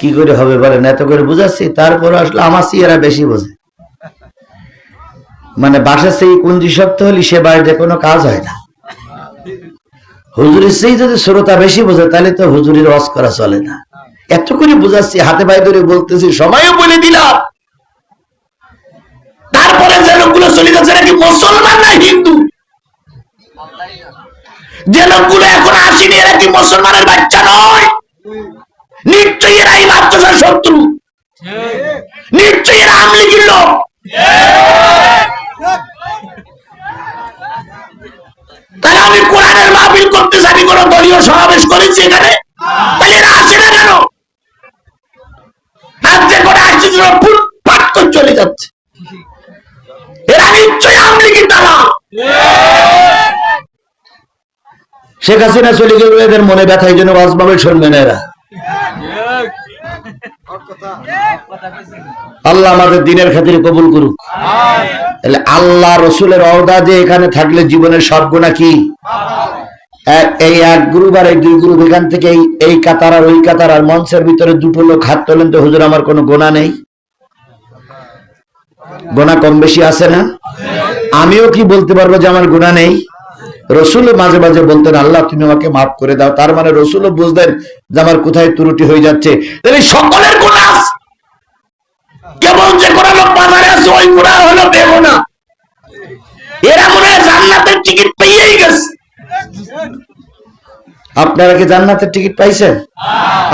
কি করে হবে বলেন? এত করে বুঝাচ্ছি, তারপর আসলে আমার সিয়ারা বেশি বোঝে। মানে বাসার সেই কুঞ্জি শক্ত হলে সে বাড়িতে কোনো কাজ হয় না। হুজুরের সেই যদি শ্রোতা বেশি বোঝে, তাহলে তো হুজুরের ওয়াজ করা চলে না। এত করে বুঝাচ্ছি, হাতে পায়ে ধরে বলতেছি, সময়ও বলে দিলাম। তারপরে যে লোকগুলো চলে যাচ্ছে নাকি মুসলমান না হিন্দু? যে লোকগুলো এখন আসেনি, এরা কি মুসলমানের বাচ্চা নয়? নিশ্চয়ই এরা এই মাদ্রাসার শত্রু। নিশ্চয়ই এরা আমলিগির লোক। তাহলে আমি কোরআনের মাহফিল করতে আমি কোন দলীয় সমাবেশ করেছি এখানে? নিশ্চয়ই আমলিগির তারা শেখ হাসিনা চলে গেল, এদের মনে ব্যথা এই জন্য বাজভাবে শুনবে না এরা আল্লাহ আমাদের দিনের খাতিরে কবুল করুক। তাহলে আল্লাহ রসুলের অর্দা যে এখানে থাকলে জীবনের সব গুণা কি? এই এক গ্রুপ আর এই দুই গ্রুপ এখান থেকে এই কাতার আর ওই কাতার আর মঞ্চের ভিতরে দুটো লোক হাত তোলেন তো হুজুর, আমার কোনো গোনা নেই। গোনা কম বেশি আছে না? আমিও কি বলতে পারব যে আমার গুণা নেই? রসুল মাঝে মাঝে বলতেন, আল্লাহ, তুমি আমাকে মাফ করে দাও। তার মানে রসুলও বুঝতেন যে আমার কোথায় ত্রুটি হয়ে যাচ্ছে। সকলের গুণা কেবল যে কোনো লোক বাজারে আছে, ওই গুণা হলো বেগুনা। এরা মনে হয় জান্নাতের টিকিট পেয়েই গেছে। আপনারা কি জান্নাতের টিকিট পাইছেন?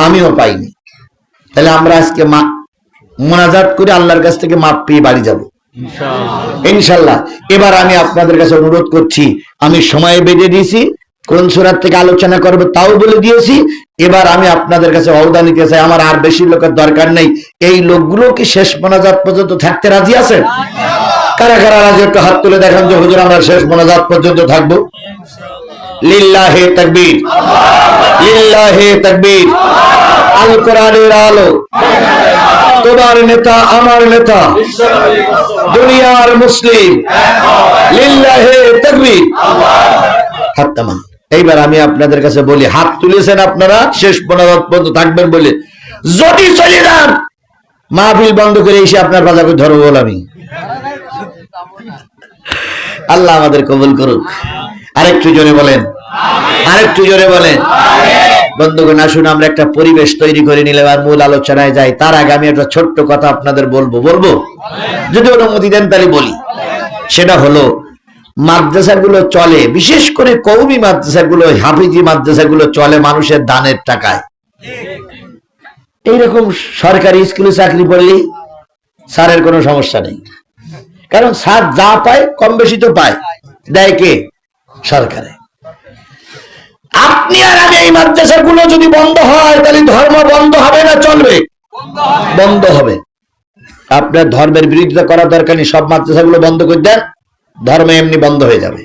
আমিও পাইনি। তাহলে আমরা আজকে মোনাজাত করে আল্লাহর কাছ থেকে মাপ পেয়ে বাড়ি যাব। ইনশাল্লাহ এবার আমি আপনাদের কাছে অনুরোধ করছি আমি সময় বেঁধে দিয়েছি কোন সুরাত থেকে আলোচনা করবে তাও বলে দিয়েছি এবার আমি আপনাদের কাছে অবদা নিতে চাই আমার আর বেশি লোকের দরকার নেই। এই লোকগুলো কি শেষ মোনাজাত পর্যন্ত থাকতে রাজি আছে? কারা কারা রাজি? একটু হাত তুলে দেখান যে হুজুর আমরা শেষ মোনাজাত পর্যন্ত থাকব। লিল্লাহে তাকবীর। লিল্লাহে তাকবীর। আল কোরআনের আলো। তোমার নেতা, আমার নেতা। দুনিয়ার মুসলিম। এইবার আমি আপনাদের কাছে বলি, হাত তুলেছেন আপনারা, শেষ পনেরো পর্যন্ত থাকবেন বলে। যদি চলে যান, মাহফিল বন্ধ করে এসে আপনার বাজারকে ধরবো বল আমি। আল্লাহ আমাদের কবুল করুক। আরেকটু জোরে বলেন। আরেকটু জোরে বলেন। বন্ধুগণ, আসুন আমরা একটা পরিবেশ তৈরি করে নিলে আর মূল আলোচনায় যাই। তার আগে আমি একটা ছোট্ট কথা আপনাদের বলব বলব? যদি অনুমতি দেন তাহলে বলি। সেটা হলো, মাদ্রাসাগুলো চলে, বিশেষ করে কৌমি মাদ্রাসাগুলো হাফিজি মাদ্রাসাগুলো চলে মানুষের দানের টাকায়। এইরকম সরকারি স্কুলে চাকরি পড়লে স্যারের কোনো সমস্যা নেই। কারণ স্যার যা পায়, কম বেশি তো পায়। দেয় কে? সরকারে। আর আমি এই মাদ্রাসাগুলো যদি বন্ধ হয়, তাহলে ধর্ম বন্ধ হবে না, চলবে? বন্ধ হবে। আপনার ধর্মের বিরোধিতা করা দরকার নেই, সব মাদ্রাসাগুলো বন্ধ করে দেন, ধর্ম এমনি বন্ধ হয়ে যাবে।